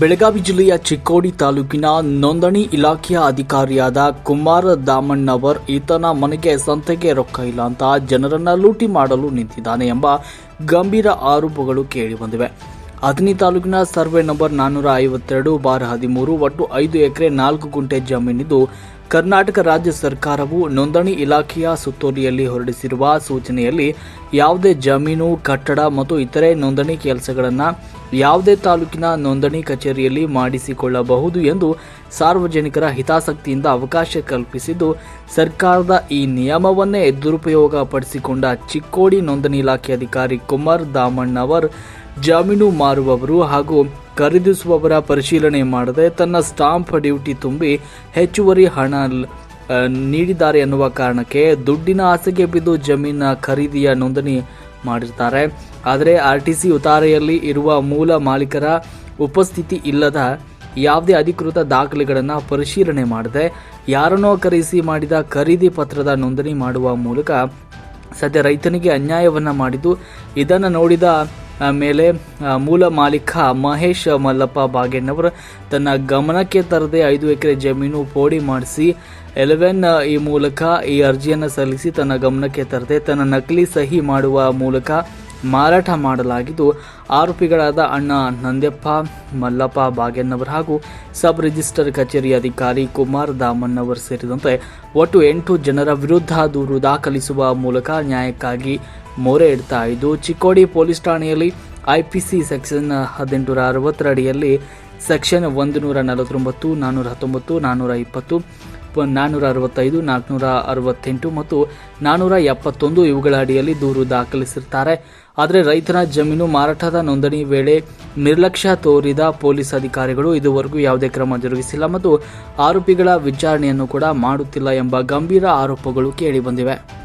ಬೆಳಗಾವಿ ಜಿಲ್ಲೆಯ ಚಿಕ್ಕೋಡಿ ತಾಲೂಕಿನ ನೋಂದಣಿ ಇಲಾಖೆಯ ಅಧಿಕಾರಿಯಾದ ಕುಮಾರ ದಾಮಣ್ಣವರ್ ಈತನ ಮನೆಗೆ ಸಂತೆಗೆ ರೊಕ್ಕ ಇಲ್ಲ ಅಂತ ಜನರನ್ನ ಲೂಟಿ ಮಾಡಲು ನಿಂತಿದ್ದಾನೆ ಎಂಬ ಗಂಭೀರ ಆರೋಪಗಳು ಕೇಳಿಬಂದಿವೆ ಅಥಣಿ ತಾಲೂಕಿನ ಸರ್ವೆ ನಂಬರ್ ನಾನ್ನೂರ ಐವತ್ತೆರಡು, ಬಾರ್ ಹದಿಮೂರು, ಒಟ್ಟು ಐದು ಎಕರೆ, ನಾಲ್ಕು ಗುಂಟೆ ಜಮೀನಿದ್ದು ಕರ್ನಾಟಕ ರಾಜ್ಯ ಸರ್ಕಾರವು ನೋಂದಣಿ ಇಲಾಖೆಯ ಸುತ್ತೋಲೆಯಲ್ಲಿ ಹೊರಡಿಸಿರುವ ಸೂಚನೆಯಲ್ಲಿ ಯಾವುದೇ ಜಮೀನು, ಕಟ್ಟಡ ಮತ್ತು ಇತರೆ ನೋಂದಣಿ ಕೆಲಸಗಳನ್ನು ಯಾವುದೇ ತಾಲೂಕಿನ ನೋಂದಣಿ ಕಚೇರಿಯಲ್ಲಿ ಮಾಡಿಸಿಕೊಳ್ಳಬಹುದು ಎಂದು ಸಾರ್ವಜನಿಕರ ಹಿತಾಸಕ್ತಿಯಿಂದ ಅವಕಾಶ ಕಲ್ಪಿಸಿದ್ದು, ಸರ್ಕಾರದ ಈ ನಿಯಮವನ್ನೇ ದುರುಪಯೋಗ ಪಡಿಸಿಕೊಂಡ ಚಿಕ್ಕೋಡಿ ನೋಂದಣಿ ಇಲಾಖೆ ಅಧಿಕಾರಿ ಕುಮಾರ್ ದಾಮಣ್ಣವರ್ ಜಾಮೀನು ಮಾರುವವರು ಹಾಗೂ ಖರೀದಿಸುವವರ ಪರಿಶೀಲನೆ ಮಾಡದೆ ತನ್ನ ಸ್ಟಾಂಪ್ ಡ್ಯೂಟಿ ತುಂಬಿ ಹೆಚ್ಚುವರಿ ಹಣ ನೀಡಿದ್ದಾರೆ ಎನ್ನುವ ಕಾರಣಕ್ಕೆ ದುಡ್ಡಿನ ಆಸೆಗೆ ಬಿದ್ದು ಜಮೀನ ಖರೀದಿಯ ನೋಂದಣಿ ಮಾಡಿರ್ತಾರೆ. ಆದರೆ ಆರ್ ಟಿ ಸಿ ಉತಾರೆಯಲ್ಲಿ ಇರುವ ಮೂಲ ಮಾಲೀಕರ ಉಪಸ್ಥಿತಿ ಇಲ್ಲದ ಯಾವುದೇ ಅಧಿಕೃತ ದಾಖಲೆಗಳನ್ನು ಪರಿಶೀಲನೆ ಮಾಡದೆ ಯಾರನ್ನೋ ಕರೆಸಿ ಮಾಡಿದ ಖರೀದಿ ಪತ್ರದ ನೋಂದಣಿ ಮಾಡುವ ಮೂಲಕ ಸದ್ಯ ರೈತನಿಗೆ ಅನ್ಯಾಯವನ್ನ ಮಾಡಿದ್ದು, ಇದನ್ನು ನೋಡಿದ ಮೇಲೆ ಮೂಲ ಮಾಲೀಕ ಮಹೇಶ್ ಮಲ್ಲಪ್ಪ ಬಾಗೇಣ್ಣವರು ತನ್ನ ಗಮನಕ್ಕೆ ತರದೆ ಐದು ಎಕರೆ ಜಮೀನು ಪೋಡಿ ಮಾಡಿಸಿ, ಎಲೆವೆನ್ ಈ ಮೂಲಕ ಈ ಅರ್ಜಿಯನ್ನು ಸಲ್ಲಿಸಿ ತನ್ನ ಗಮನಕ್ಕೆ ತರದೆ ತನ್ನ ನಕಲಿ ಸಹಿ ಮಾಡುವ ಮೂಲಕ ಮಾರಾಟ ಮಾಡಲಾಗಿದ್ದು, ಆರೋಪಿಗಳಾದ ಅಣ್ಣ ನಂದ್ಯಪ್ಪ ಮಲ್ಲಪ್ಪ ಬಾಗೇನ್ನವರ್ ಹಾಗೂ ಸಬ್ ರಿಜಿಸ್ಟರ್ ಕಚೇರಿ ಅಧಿಕಾರಿ ಕುಮಾರ್ ದಾಮಣ್ಣವರ್ ಸೇರಿದಂತೆ ಒಟ್ಟು ಎಂಟು ಜನರ ವಿರುದ್ಧ ದೂರು ದಾಖಲಿಸುವ ಮೂಲಕ ನ್ಯಾಯಕ್ಕಾಗಿ ಮೊರೆ ಇಡ್ತಾ ಇದ್ದು, ಚಿಕ್ಕೋಡಿ ಪೊಲೀಸ್ ಠಾಣೆಯಲ್ಲಿ ಐಪಿಸಿ ಸೆಕ್ಷನ್ ಹದಿನೆಂಟುನೂರ ಅರವತ್ತರ ಅಡಿಯಲ್ಲಿ ಸೆಕ್ಷನ್ ಒಂದು ನೂರ ನಲವತ್ತೊಂಬತ್ತು ನಾನ್ನೂರ ಹತ್ತೊಂಬತ್ತು ನಾನ್ನೂರ ಇಪ್ಪತ್ತು ಪ- ನಾನ್ನೂರ ಅರವತ್ತೈದು, ನಾಲ್ಕುನೂರ ಅರವತ್ತೆಂಟು ಮತ್ತು ನಾನ್ನೂರ ಎಪ್ಪತ್ತೊಂದು ಇವುಗಳ ಅಡಿಯಲ್ಲಿ ದೂರು ದಾಖಲಿಸಿರ್ತಾರೆ. ಆದರೆ ರೈತನ ಜಮೀನು ಮಾರಾಟದ ನೋಂದಣಿ ವೇಳೆ ನಿರ್ಲಕ್ಷ್ಯ ತೋರಿದ ಪೊಲೀಸ್ ಅಧಿಕಾರಿಗಳು ಇದುವರೆಗೂ ಯಾವುದೇ ಕ್ರಮ ಜರುಗಿಸಿಲ್ಲ ಮತ್ತು ಆರೋಪಿಗಳ ವಿಚಾರಣೆಯನ್ನು ಕೂಡ ಮಾಡುತ್ತಿಲ್ಲ ಎಂಬ ಗಂಭೀರ ಆರೋಪಗಳು ಕೇಳಿಬಂದಿವೆ